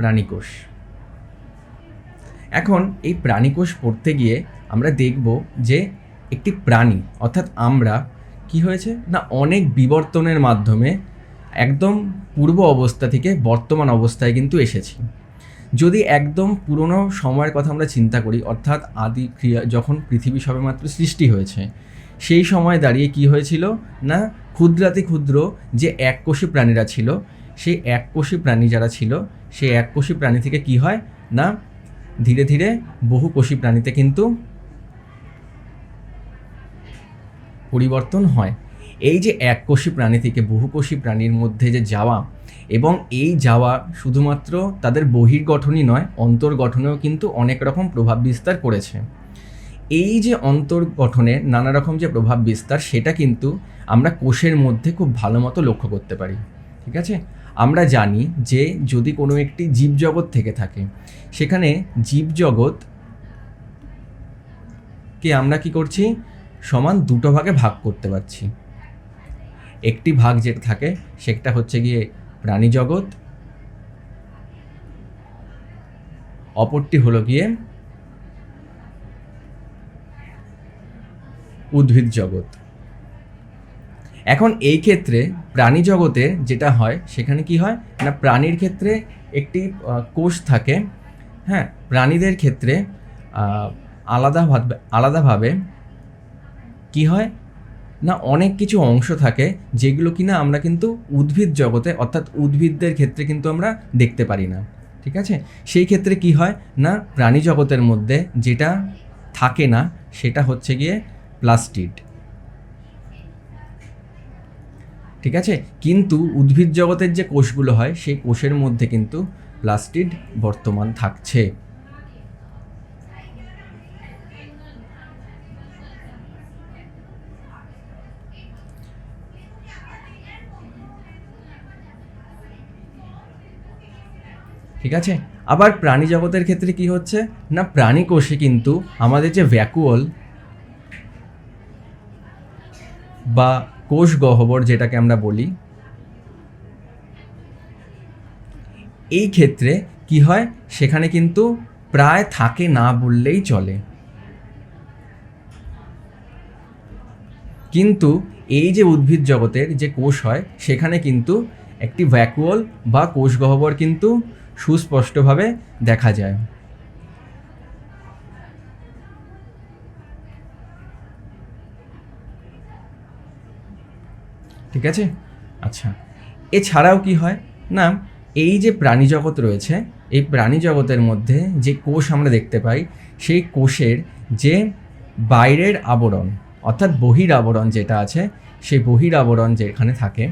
প্রাণীকোষ। এখন এই প্রাণীকোষ পড়তে গিয়ে আমরা দেখব যে একটি প্রাণী, অর্থাৎ আমরা, কি হয়েছে? না, অনেক বিবর্তনের মাধ্যমে একদম পূর্ব অবস্থা থেকে বর্তমান অবস্থায় কিন্তু এসেছি। যদি একদম পুরনো সময়ের কথা আমরা চিন্তা করি, অর্থাৎ আদি ক্রিয়া, যখন পৃথিবী সবেমাত্র সৃষ্টি হয়েছে, সেই সময় দাঁড়িয়ে কি হয়েছিল? না ক্ষুদ্রাতি ক্ষুদ্র যে এককোষী প্রাণীরা ছিল, সেই এককোষী প্রাণী যারা ছিল সেই এককোষী প্রাণী থেকে কি হয়? না, ধীরে ধীরে বহুকোষী প্রাণীতে কিন্তু পরিবর্তন হয়। এই যে এককোষী প্রাণী থেকে বহুকোষী প্রাণীর মধ্যে যে যাওয়া এবং এই যাওয়া শুধুমাত্র তাদের বহির্গঠনই নয়, অন্তর্গঠনেও কিন্তু অনেক রকম প্রভাব বিস্তার করেছে। এই যে অন্তর্গঠনে নানা রকম যে প্রভাব বিস্তার, সেটা কিন্তু আমরা কোষের মধ্যে খুব ভালো মতো লক্ষ্য করতে পারি। ঠিক আছে? আমরা জানি যে যদি কোনো একটি জীবজগৎ থেকে থাকে, সেখানে জীবজগৎ কে আমরা কি করছি? সমান দুটো ভাগে ভাগ করতে পারছি। একটি ভাগ যেটা থাকে, সেটা হচ্ছে গিয়ে প্রাণী জগৎ অপরটি হলো গিয়ে উদ্ভিদ জগৎ এখন এই ক্ষেত্রে প্রাণী জগতে যেটা হয়, সেখানে কি হয়? না, প্রাণীর ক্ষেত্রে একটি কোষ থাকে হ্যাঁ? প্রাণীদের ক্ষেত্রে আলাদাভাবে আলাদাভাবে কি হয়? না, অনেক কিছু অংশ থাকে যেগুলো কিনা আমরা কিন্তু উদ্ভিদ জগতে, অর্থাৎ উদ্ভিদদের ক্ষেত্রে কিন্তু আমরা দেখতে পারি না। ঠিক আছে? সেই ক্ষেত্রে কি হয়? না, প্রাণী জগতের মধ্যে যেটা থাকে না, সেটা হচ্ছে গিয়ে প্লাস্টিড। ঠিক আছে? কিন্তু উদ্ভিদ জগতের যে কোষগুলো হয়, সেই কোষের মধ্যে কিন্তু প্লাস্টিড বর্তমান থাকছে। ঠিক আছে? আবার প্রাণী জগতের ক্ষেত্রে কি হচ্ছে? না, প্রাণী কোষে কিন্তু আমাদের যে ভ্যাকুয়াল বা কোষ গহ্বর যেটাকে আমরা বলি, এই ক্ষেত্রে কি হয়? সেখানে কিন্তু প্রায় থাকে না বললেই চলে। কিন্তু এই যে উদ্ভিদ জগতের যে কোষ হয়, সেখানে কিন্তু একটি ভ্যাকুয়াল বা কোষ গহ্বর কিন্তু সুস্পষ্টভাবে দেখা যায়। ঠিক আছে? আচ্ছা। এছাড়াও কি হয়? না, এই যে প্রাণী জগৎ রয়েছে, এই প্রাণী জগতের মধ্যে যে কোষ আমরা দেখতে পাই, সেই কোষের যে বাইরের আবরণ, অর্থাৎ বহির আবরণ যেটা আছে, সেই বহির আবরণ যেখানে থাকে,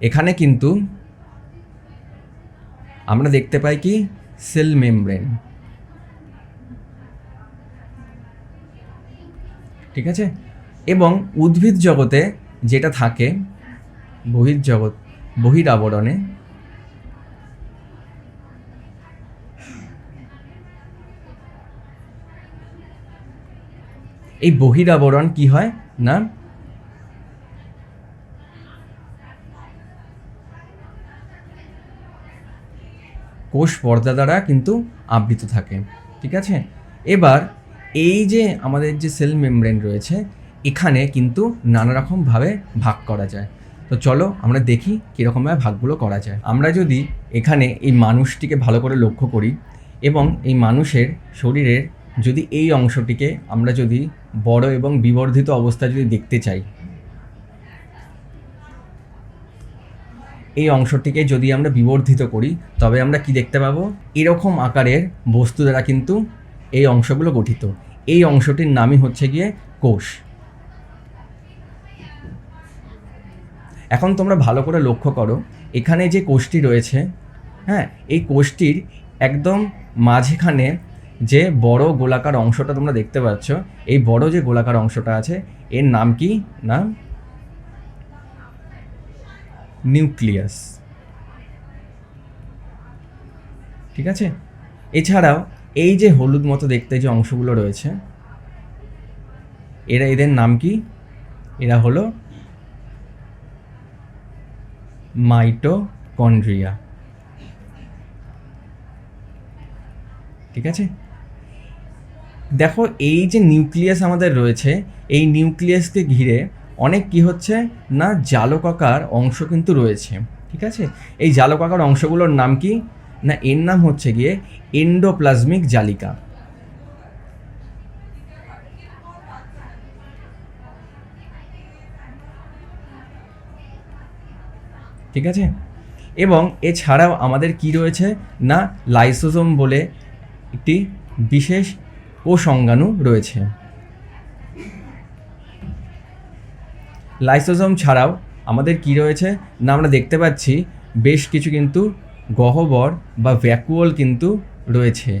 এখানে কিন্তু আমরা দেখতে পাই কি? Cell membrane. ঠিক আছে? এবং উদ্ভিদ জগতে যেটা থাকে, বহির জগৎ, বহির আবরণে, এই বহির আবরণ কি হয়? না? কোষ পর্দা দ্বারা কিন্তু আবৃত থাকে, ঠিক আছে? এবার এই যে আমাদের যে সেল মেমব্রেন রয়েছে, এখানে কিন্তু নানা রকমভাবে ভাগ করা যায়। তো চলো আমরা দেখি কীরকমভাবে ভাগগুলো করা যায়। আমরা যদি এখানে এই মানুষটিকে ভালো করে লক্ষ্য করি এবং এই মানুষের শরীরের যদি এই অংশটিকে আমরা যদি বড় এবং বিবর্ধিত অবস্থা যদি দেখতে চাই, এই অংশটিকে যদি আমরা বিবর্ধিত করি, তবে আমরা কি দেখতে পাবো? এরকম আকারের বস্তু দ্বারা কিন্তু এই অংশগুলো গঠিত। এই অংশটির নামই হচ্ছে গিয়ে কোষ। এখন তোমরা ভালো করে লক্ষ্য করো, এখানে যে কোষটি রয়েছে হ্যাঁ এই কোষটির একদম মাঝখানে যে বড় গোলাকার অংশটা তোমরা দেখতে পাচ্ছ, এই বড় যে গোলাকার অংশটা আছে, এর নাম কি? না? নিউক্লিয়াস। ঠিক আছে? এছাড়াও এই যে হলুদ মতো দেখতে যে অংশগুলো রয়েছে, এরা এদের নাম কি? এরা হলো মাইটোকন্ড্রিয়া। ঠিক আছে? দেখো, এই যে নিউক্লিয়াস আমাদের রয়েছে, এই নিউক্লিয়াসকে ঘিরে অনেক কি হচ্ছে না, জালকাকার অংশ কিন্তু রয়েছে। ঠিক আছে? এই জালকাকার অংশগুলোর নাম কি? না, এর নাম হচ্ছে গিয়ে এন্ডোপ্লাজমিক জালিকা। ঠিক আছে? এবং এছাড়াও আমাদের কি রয়েছে? না, লাইসোজোম বলে একটি বিশেষ কোষঙ্গাণু রয়েছে। লাইসোজোম ছাড়াও আমাদের কি রয়েছে? না, আমরা দেখতে পাচ্ছি বেশ কিছু কিন্তু গহ্বর বা ভ্যাকুয়াল কিন্তু রয়েছে।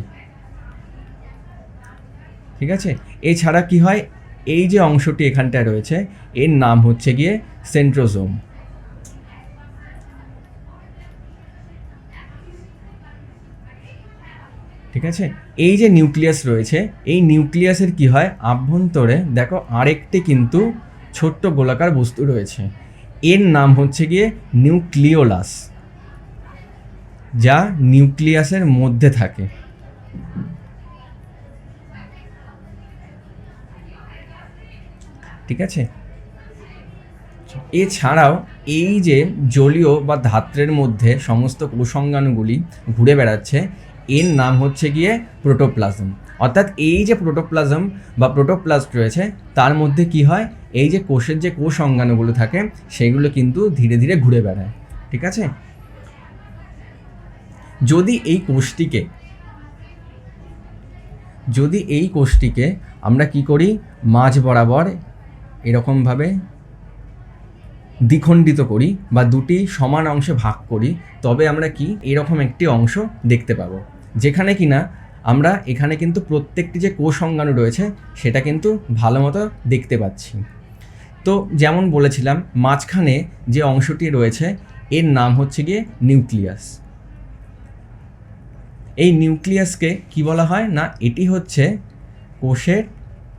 ঠিক আছে? এছাড়া কি হয়? এই যে অংশটি এখানটায় রয়েছে, এর নাম হচ্ছে গিয়ে সেন্ট্রোজোম ঠিক আছে? এই যে নিউক্লিয়াস রয়েছে, এই নিউক্লিয়াসের কি হয়? আভ্যন্তরে দেখো আরেকটি কিন্তু ছোট্ট গোলাকার বস্তু রয়েছে। এর নাম হচ্ছে গিয়ে নিউক্লিওলাস যা নিউক্লিয়াসের মধ্যে থাকে। ঠিক আছে? এছাড়াও এই যে জলীয় বা ধাত্রের মধ্যে সমস্ত কোষঙ্গাণুগুলি ঘুরে বেড়াচ্ছে, এর নাম হচ্ছে গিয়ে প্রোটোপ্লাজম। অর্থাৎ এই যে প্রোটোপ্লাজম বা প্রোটোপ্লাস্ট রয়েছে, তার মধ্যে কি হয়? এই যে কোষের যে কোষ অঙ্গাণুগুলো থাকে, সেগুলো কিন্তু ধীরে ধীরে ঘুরে বেড়ায়। ঠিক আছে? যদি এই কোষটিকে, যদি এই কোষটিকে আমরা কি করি? মাঝ বরাবর এরকমভাবে দ্বিখণ্ডিত করি বা দুটি সমান অংশে ভাগ করি, তবে আমরা কি এরকম একটি অংশ দেখতে পাবো। যেখানে কিনা আমরা এখানে কিন্তু প্রত্যেকটি যে কোষ অঙ্গাণু রয়েছে, সেটা কিন্তু ভালো মতো দেখতে পাচ্ছি। তো যেমন বলেছিলাম, মাঝখানে যে অংশটি রয়েছে, এর নাম হচ্ছে গিয়ে নিউক্লিয়াস। এই নিউক্লিয়াসকে কি বলা হয় না, এটি হচ্ছে কোষের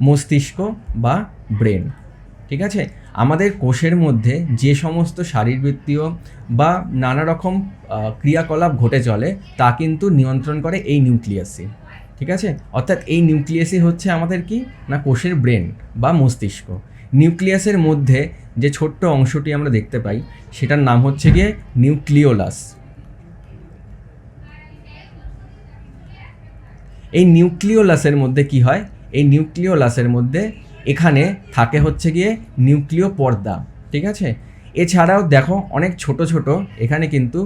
মস্তিষ্ক বা ব্রেন, ঠিক আছে? আমাদের কোষের মধ্যে যে সমস্ত শারীরবৃত্তীয় বা নানা রকম ক্রিয়াকলাপ ঘটে চলে, তা কিন্তু নিয়ন্ত্রণ করে এই নিউক্লিয়াসই, ঠিক আছে? অর্থাৎ এই নিউক্লিয়াসই হচ্ছে আমাদের কি? না, কোষের ব্রেন বা মস্তিষ্ক। নিউক্লিয়াসের মধ্যে যে ছোট্ট অংশটি আমরা দেখতে পাই, সেটার নাম হচ্ছে গিয়ে নিউক্লিওলাস এই নিউক্লিওলাসের মধ্যে কি হয়? এই নিউক্লিওলাসের মধ্যে এখানে থাকে হচ্ছে গিয়ে নিউক্লিয় পর্দা, ঠিক আছে? এছাড়াও দেখো অনেক ছোট ছোট, এখানে কিন্তু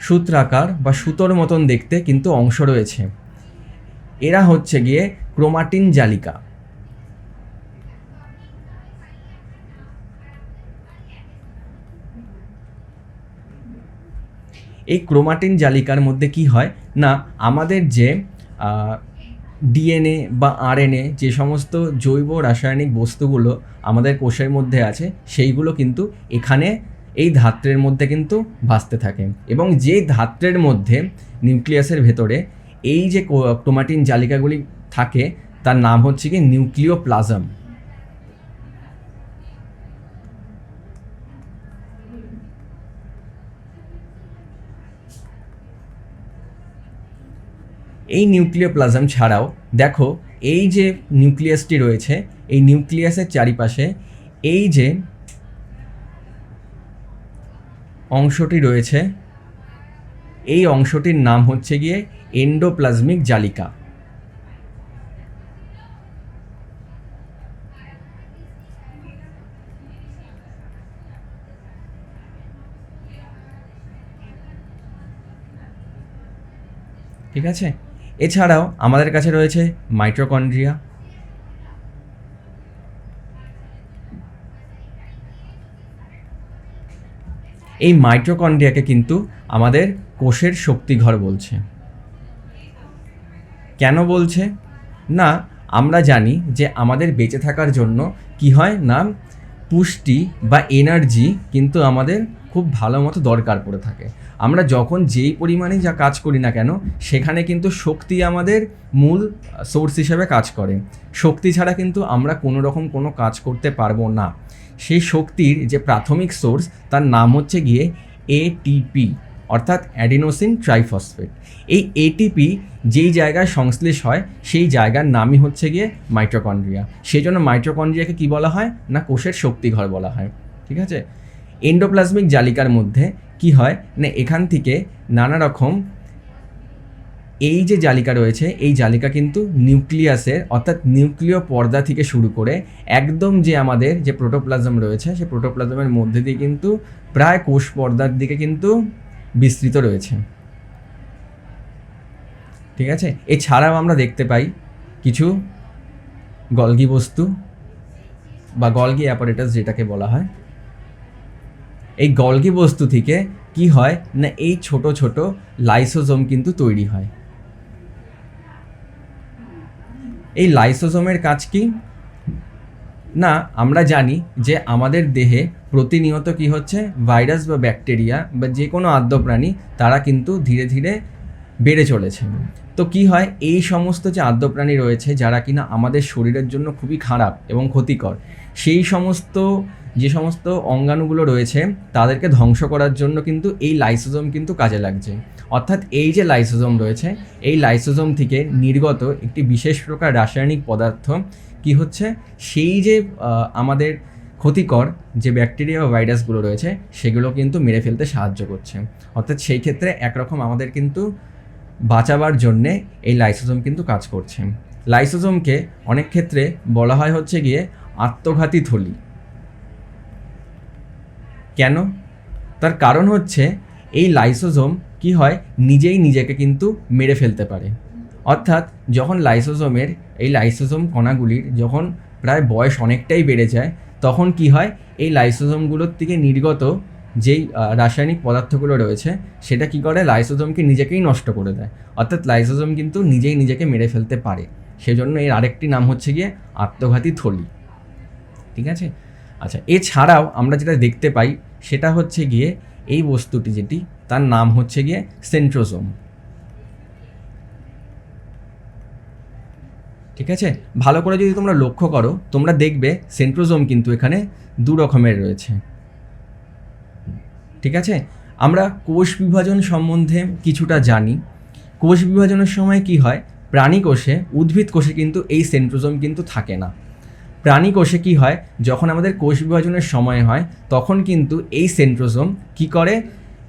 সূত্রাকার বা সুতোর মতন দেখতে কিন্তু অংশ রয়েছে। এরা হচ্ছে গিয়ে ক্রোমাটিন জালিকা। এই ক্রোমাটিন জালিকার মধ্যে কি হয়? না, আমাদের যে ডিএনএ বা আরএনএ যে সমস্ত জৈব রাসায়নিক বস্তুগুলো আমাদের কোষের মধ্যে আছে, সেইগুলো কিন্তু এখানে এই ধাত্রের মধ্যে কিন্তু ভাসতে থাকে। এবং যে ধাত্রের মধ্যে নিউক্লিয়াসের ভেতরে এই যে ক্রোমাটিন জালিকাগুলি থাকে, তার নাম হচ্ছে কি নিউক্লিও এই নিউক্লিওপ্লাজম ছাড়াও, দেখো, এই যে নিউক্লিয়াসটি রয়েছে, এই নিউক্লিয়াসের চারিপাশে এই যে অংশটি রয়েছে, এই অংশটির নাম হচ্ছে গিয়ে এন্ডোপ্লাজমিক জালিকা। ঠিক আছে? এছাড়াও আমাদের কাছে রয়েছে মাইটোকন্ড্রিয়া। এই মাইটোকন্ড্রিয়াকে কিন্তু আমাদের কোষের শক্তিঘর বলছে। কেন বলছে? না, আমরা জানি যে আমাদের বেঁচে থাকার জন্য কি হয়? না পুষ্টি বা এনার্জি কিন্তু আমাদের খুব ভালো মতো দরকার পড়ে থাকে। আমরা যখন যেই পরিমাণে যা কাজ করি না কেন, সেখানে কিন্তু শক্তি আমাদের মূল সোর্স হিসেবে কাজ করে। শক্তি ছাড়া কিন্তু আমরা কোনো রকম কোনো কাজ করতে পারব না। সেই শক্তির যে প্রাথমিক সোর্স তার নাম হচ্ছে গিয়ে এটিপি অর্থাৎ অ্যাডিনোসিন ট্রাইফসফেট। এই এটিপি যেই জায়গায় সংশ্লেষ হয়, সেই জায়গার নামই হচ্ছে গিয়ে মাইটোকন্ড্রিয়া। সেই জন্য মাইটোকন্ড্রিয়াকে কী বলা হয়? না, কোষের শক্তিঘর বলা হয়। ঠিক আছে? এন্ডোপ্লাজমিক জালিকার মধ্যে কি হয়? না, এখান থেকে নানা রকম এই যে জালিকা রয়েছে, এই জালিকা কিন্তু নিউক্লিয়াসের, অর্থাৎ নিউক্লিয় পর্দা থেকে শুরু করে একদম যে আমাদের যে প্রোটোপ্লাজম রয়েছে সেই প্রোটোপ্লাজমের মধ্যে দিয়ে কিন্তু প্রায় কোষ পর্দার দিকে কিন্তু বিস্তৃত রয়েছে। ঠিক আছে? এছাড়াও আমরা দেখতে পাই কিছু গলগি বস্তু বা গলগি অ্যাপারেটাস যেটাকে বলা হয়। এই গলগি বস্তু থেকে কি হয় না এই ছোট ছোট লাইসোজোম কিন্তু তৈরি হয়। এই লাইসোজোমের কাজ কি? না, আমরা জানি যে আমাদের দেহে প্রতিনিয়ত কি হচ্ছে, ভাইরাস বা ব্যাকটেরিয়া বা যে কোনো আদ্য প্রাণী তারা কিন্তু ধীরে ধীরে বেড়ে চলেছে। তো কি হয়, এই সমস্ত যে আদ্য প্রাণী রয়েছে, যারা কিনা আমাদের শরীরের জন্য খুবই খারাপ এবং ক্ষতিকর, সেই সমস্ত, যে সমস্ত অঙ্গাণুগুলো রয়েছে, তাদেরকে ধ্বংস করার জন্য কিন্তু এই লাইসোজোম কিন্তু কাজে লাগছে। অর্থাৎ এই যে লাইসোজোম রয়েছে, এই লাইসোজোম থেকে নির্গত একটি বিশেষ প্রকার রাসায়নিক পদার্থ কি হচ্ছে? সেই যে আমাদের ক্ষতিকর যে ব্যাকটেরিয়া বা ভাইরাসগুলো রয়েছে, সেগুলো কিন্তু মেরে ফেলতে সাহায্য করছে। অর্থাৎ সেই ক্ষেত্রে একরকম আমাদের কিন্তু বাঁচাবার জন্যে এই লাইসোজোম কিন্তু কাজ করছে। লাইসোজোমকে অনেক ক্ষেত্রে বলা হয় হচ্ছে গিয়ে আত্মঘাতী থলি। কেন? তার কারণ হচ্ছে এই লাইসোজোম কি হয়? নিজেই নিজেকে কিন্তু মেরে ফেলতে পারে। অর্থাৎ যখন লাইসোজোমের এই লাইসোজোম কণাগুলির যখন প্রায় বয়স অনেকটাই বেড়ে যায়, তখন কি হয়? এই লাইসোজোমগুলোর থেকে নির্গত যেই রাসায়নিক পদার্থগুলো রয়েছে, সেটা কি করে? লাইসোজোমকে নিজেকেই নষ্ট করে দেয়। অর্থাৎ লাইসোজোম কিন্তু নিজেই নিজেকে মেরে ফেলতে পারে। সেজন্য এর আরেকটি নাম হচ্ছে গিয়ে আত্মঘাতী থলি। ঠিক আছে? আচ্ছা এছাড়াও আমরা যেটা দেখতে পাই, সেটা হচ্ছে গিয়ে এই বস্তুটি যেটি, তার নাম হচ্ছে গিয়ে সেন্ট্রোজোম। ঠিক আছে? ভালো করে যদি তোমরা লক্ষ্য করো, তোমরা দেখবে সেন্ট্রোজোম কিন্তু এখানে দু রকমের রয়েছে। ঠিক আছে? আমরা কোষ বিভাজন সম্বন্ধে কিছুটা জানি। কোষ বিভাজনের সময় কি হয়? প্রাণী কোষে, উদ্ভিদ কোষে কিন্তু এই সেন্ট্রোজোম কিন্তু থাকে না। প্রাণী কোষে কি হয়? যখন আমাদের কোষ বিভাজনের সময় হয়, তখন কিন্তু এই সেন্ট্রোজোম কি করে?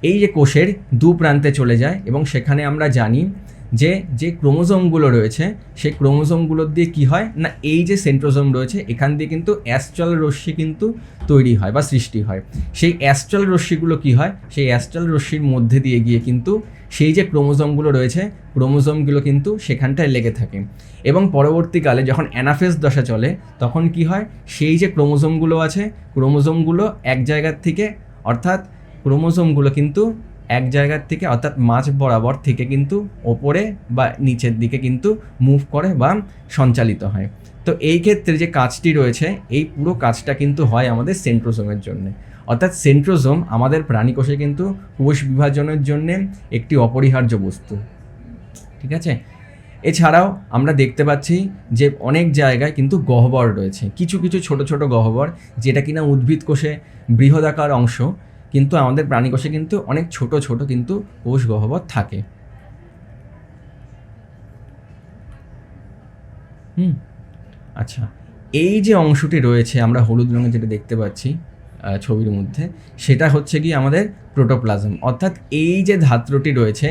এই যে কোষের দু প্রান্তে চলে যায় এবং সেখানে আমরা জানি যে যে ক্রোমোজোমগুলো রয়েছে, সেই ক্রোমোজোমগুলোর দিয়ে কি হয়? না, এই যে সেন্ট্রোজোম রয়েছে, এখান দিয়ে কিন্তু অ্যাস্ট্রাল রশ্মি কিন্তু তৈরি হয় বা সৃষ্টি হয়। সেই অ্যাস্ট্রাল রশ্মিগুলো কি হয়? সেই অ্যাস্ট্রাল রশ্মির মধ্যে দিয়ে গিয়ে কিন্তু সেই যে ক্রোমোজোমগুলো রয়েছে, ক্রোমোজোমগুলো কিন্তু সেখানটায় লেগে থাকে। এবং পরবর্তীকালে যখন অ্যানাফেস দশা চলে, তখন কি হয়? সেই যে ক্রোমোজোমগুলো আছে, ক্রোমোজোমগুলো এক জায়গার থেকে, অর্থাৎ ক্রোমোজোমগুলো কিন্তু এক জায়গার থেকে অর্থাৎ মাঝ বরাবর থেকে কিন্তু ওপরে বা নিচের দিকে কিন্তু মুভ করে বা সঞ্চালিত হয়। তো এই ক্ষেত্রে যে কাজটি রয়েছে, এই পুরো কাজটা কিন্তু হয় আমাদের সেন্ট্রোজোমের জন্যে। অর্থাৎ সেন্ট্রোজোম আমাদের প্রাণীকোষে কিন্তু কোষ বিভাজনের জন্যে একটি অপরিহার্য বস্তু। ঠিক আছে? এছাড়াও আমরা দেখতে পাচ্ছি যে অনেক জায়গায় কিন্তু গহ্বর রয়েছে। কিছু কিছু ছোট ছোট গহ্বর যেটা কিনা উদ্ভিদ কোষে বৃহদাকার অংশ কিন্তু আমাদের প্রাণী কোষে কিন্তু অনেক ছোট ছোট কিন্তু কোষ গহ্বর থাকে। হুম আচ্ছা। এই যে অংশটি রয়েছে, আমরা হলুদ রঙে যেটা দেখতে পাচ্ছি ছবির মধ্যে, সেটা হচ্ছে কি আমাদের প্রোটোপ্লাজম। অর্থাৎ এই যে ধাত্রটি রয়েছে,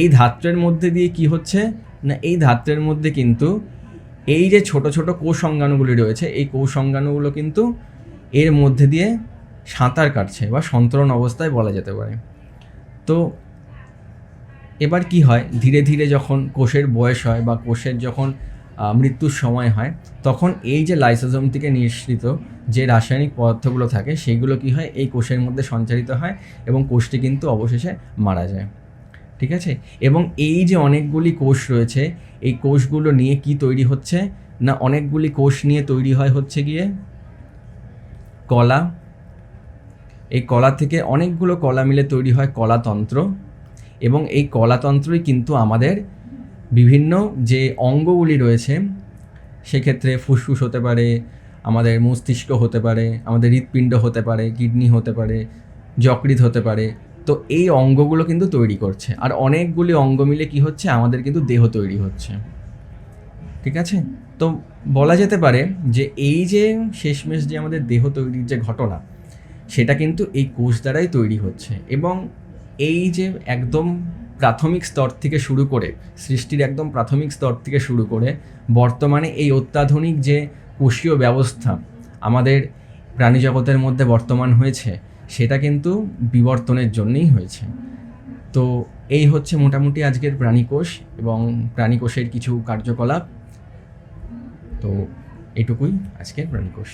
এই ধাত্রের মধ্যে দিয়ে কি হচ্ছে? না, এই ধাত্রের মধ্যে কিন্তু এই যে ছোট ছোট কোষ অঙ্গাণুগুলি রয়েছে, এই কোষ অঙ্গাণুগুলো কিন্তু এর মধ্যে দিয়ে সাঁতার কাটছে বা সন্তরণ অবস্থায় বলা যেতে পারে। তো এবার কি হয়? ধীরে ধীরে যখন কোষের বয়স হয় বা কোষের যখন মৃত্যুর সময় হয়, তখন এই যে লাইসোজোম থেকে নিঃসৃত যে রাসায়নিক পদার্থগুলো থাকে সেইগুলো কি হয়? এই কোষের মধ্যে সঞ্চারিত হয় এবং কোষটি কিন্তু অবশেষে মারা যায়। ঠিক আছে? এবং এই যে অনেকগুলি কোষ রয়েছে, এই কোষগুলো নিয়ে কি তৈরি হচ্ছে? না অনেকগুলি কোষ নিয়ে তৈরি হয় হচ্ছে গিয়ে? কলা এই কলা থেকে অনেকগুলো কলা মিলে তৈরি হয় কলাতন্ত্র এবং এই কলাতন্ত্রই কিন্তু আমাদের বিভিন্ন যে অঙ্গগুলি রয়েছে, সেক্ষেত্রে ফুসফুস হতে পারে, আমাদের মস্তিষ্ক হতে পারে, আমাদের হৃৎপিণ্ড হতে পারে, কিডনি হতে পারে, যকৃৎ হতে পারে। তো এই অঙ্গগুলো কিন্তু তৈরি করছে। আর অনেকগুলি অঙ্গ মিলে কি হচ্ছে? আমাদের কিন্তু দেহ তৈরি হচ্ছে। ঠিক আছে? তো বলা যেতে পারে যে এই যে শেষমেশ যে আমাদের দেহ তৈরির যে ঘটনা সেটা কিন্তু এই কোষ দ্বারাই তৈরি হচ্ছে। এবং এই যে একদম প্রাথমিক স্তর থেকে শুরু করে, সৃষ্টির একদম প্রাথমিক স্তর থেকে শুরু করে, বর্তমানে এই অত্যাধুনিক যে কোষীয় ব্যবস্থা আমাদের প্রাণী জগতের মধ্যে বর্তমান হয়েছে, সেটা কিন্তু বিবর্তনের জন্যই হয়েছে। তো এই হচ্ছে মোটামুটি আজকের প্রাণীকোষ এবং প্রাণীকোষের কিছু কার্যকলাপ। তো এটুকুই আজকের প্রাণীকোষ